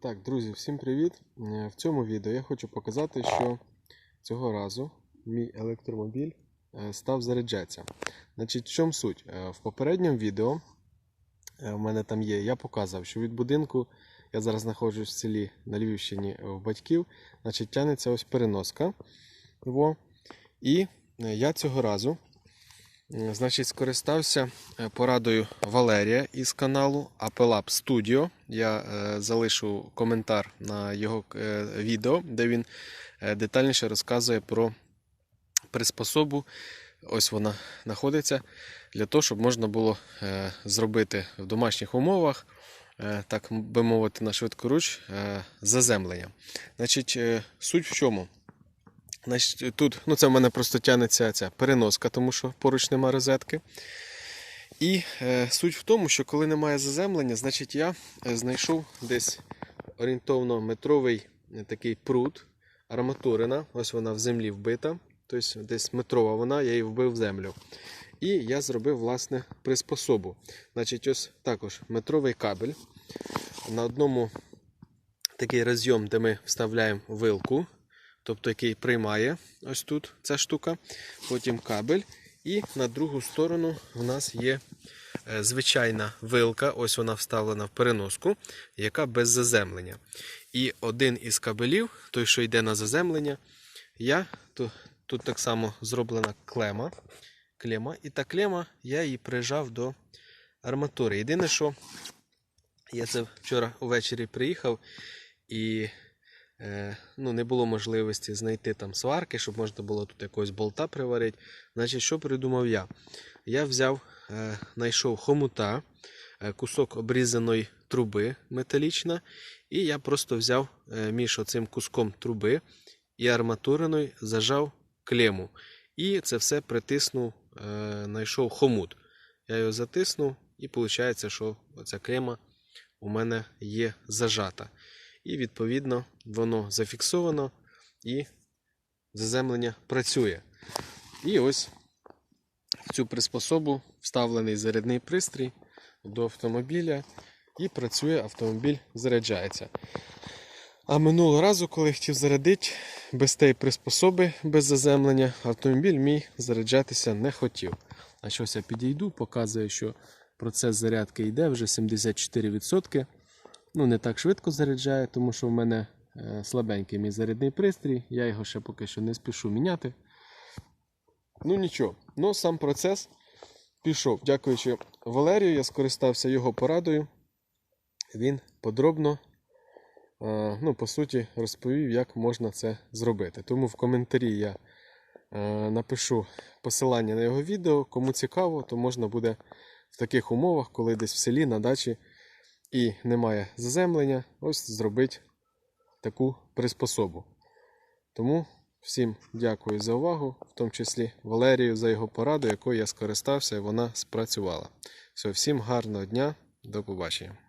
Так, друзі, всім привіт! Е, В цьому відео я хочу показати, що цього разу мій електромобіль е, став заряджатися. Значить, в чому суть? Е, В попередньому відео в мене там є, я показав, що від будинку я зараз знаходжусь в селі на Львівщині в батьків, значить, тягнеться ось переноска. Во. І я цього разу Значить, скористався е, порадою Валерія із каналу Apple App Studio. Я е, залишу коментар на його е, відео, де він е, детальніше розказує про приспособу. Ось вона знаходиться для того, щоб можна було е, зробити в домашніх умовах, е, так би мовити, на швидкоруч е, заземлення. Значить, е, суть в чому? Значить, тут, ну це в мене просто тягнеться ця переноска, тому що поруч нема розетки. І е, суть в тому, що коли немає заземлення, значить я е, знайшов десь орієнтовно метровий е, такий пруд, арматурина. Ось вона в землі вбита. Тобто десь метрова вона, я її вбив в землю. І я зробив власне приспособу. Значить, ось також метровий кабель. На одному такий розйом, де ми вставляємо вилку тобто який приймає ось тут ця штука, потім кабель. І на другу сторону у нас є е, звичайна вилка, ось вона вставлена в переноску, яка без заземлення. І один із кабелів, той, що йде на заземлення, я то, тут так само зроблена клема. клема. І та клема я її прижав до арматури. Єдине, що я це вчора увечері приїхав і ну, не було можливості знайти там сварки, щоб можна було тут якогось болта приварити. Значить, що придумав я? Я взяв, е, знайшов хомута, е, кусок обрізаної труби металічна, і я просто взяв е, між оцим куском труби і арматуриною зажав клему. І це все притиснув, е, знайшов хомут. Я його затиснув, і виходить, що оця клема у мене є зажата. І відповідно воно зафіксовано і заземлення працює. І ось в цю приспособу вставлений зарядний пристрій до автомобіля і працює, автомобіль заряджається. А минулого разу, коли хотів зарядити без тієї приспособи, без заземлення, автомобіль мій заряджатися не хотів. А щось я підійду, показую, що процес зарядки йде вже 74%. Ну, не так швидко заряджає, тому що в мене е, слабенький мій зарядний пристрій, я його ще поки що не спішу міняти. Ну нічого, ну сам процес пішов. Дякуючи Валерію, я скористався його порадою. Він подробно, е, ну, по суті, розповів, як можна це зробити. Тому в коментарі я е, напишу посилання на його відео. Кому цікаво, то можна буде в таких умовах, коли десь в селі на дачі і немає заземлення, ось зробити таку приспособу. Тому всім дякую за увагу, в тому числі Валерію за його пораду, якою я скористався, і вона спрацювала. Все, всім гарного дня, до побачення.